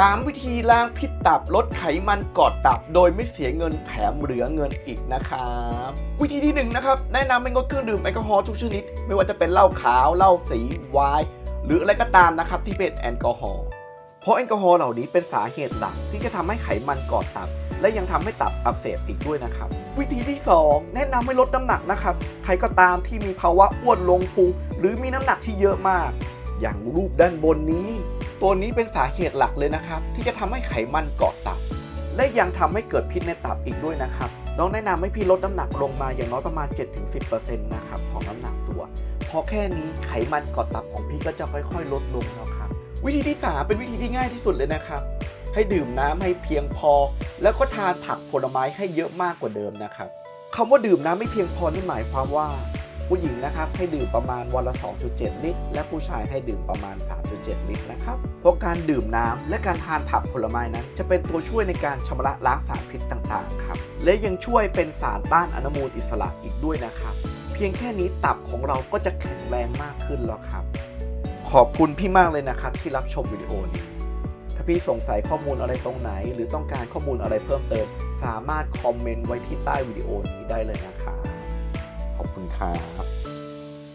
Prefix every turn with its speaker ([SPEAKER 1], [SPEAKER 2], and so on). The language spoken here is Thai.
[SPEAKER 1] 3 วิธีล้างพิษตับลดไขมันกอดตับ โดยไม่เสียเงินแถมเหลือเงินอีกนะครับ วิธีที่1นงนะครับแนะนำไม่งดเครื่องดื่มแอลกอฮอล์ทุกชนิด ไม่ว่าจะเป็นเหล้าขาวเหล้าสีไวน์หรืออะไรก็ตามนะครับที่เป็นแอลกอฮอล์เพราะแอลกอฮอล์เหล่านี้เป็นสาเหตุหลักที่จะทำให้ไขมันกอดตับ และยังทำให้ตับอักเสบอีกด้วยนะครับ วิธีที่ 2 แนะนำให้ลดน้ำหนักนะครับ ใครก็ตามที่มีภาวะอ้วนลงพุงหรือมีน้ำหนักที่เยอะมาก อย่างรูปด้านบนนี้ ตัวนี้เป็นสาเหตุหลักเลยนะครับ ที่จะทำให้ไขมันเกาะตับ และยังทำให้เกิดพิษในตับอีกด้วยนะครับน้องแนะนำให้พี่ลดน้ำหนักลงมาอย่างน้อยประมาณ 7-10%นะครับของน้ำหนักตัวพอแค่นี้ไขมันเกาะตับของพี่ก็จะค่อย ๆ ลดลงแล้วครับวิธีที่ 3 เป็นวิธีที่ง่ายที่สุดเลยนะครับ ให้ดื่มน้ำให้เพียงพอ แล้วก็ทานผักผลไม้ให้เยอะมากกว่าเดิมนะครับคำว่าดื่มน้ำไม่เพียงพอนี่หมายความว่า ผู้หญิงนะครับให้ดื่มประมาณวันละ 2.7 ลิตร และผู้ชายให้ดื่มประมาณ 3.7 ลิตรนะครับ เพราะการดื่มน้ำและการทานผักผลไม้นั้น จะเป็นตัวช่วยในการชำระล้างสารพิษต่างๆครับ และยังช่วยเป็นสารต้านอนุมูลอิสระอีกด้วยนะครับ เพียงแค่นี้ตับของเราก็จะแข็งแรงมากขึ้นแล้วครับ ขอบคุณพี่มากเลยนะครับที่รับชมวิดีโอนี้ถ้าพี่สงสัยข้อมูลอะไรตรงไหน หรือต้องการข้อมูลอะไรเพิ่มเติม สามารถคอมเมนต์ไว้ที่ใต้วิดีโอนี้ได้เลยนะครับ คุณครับ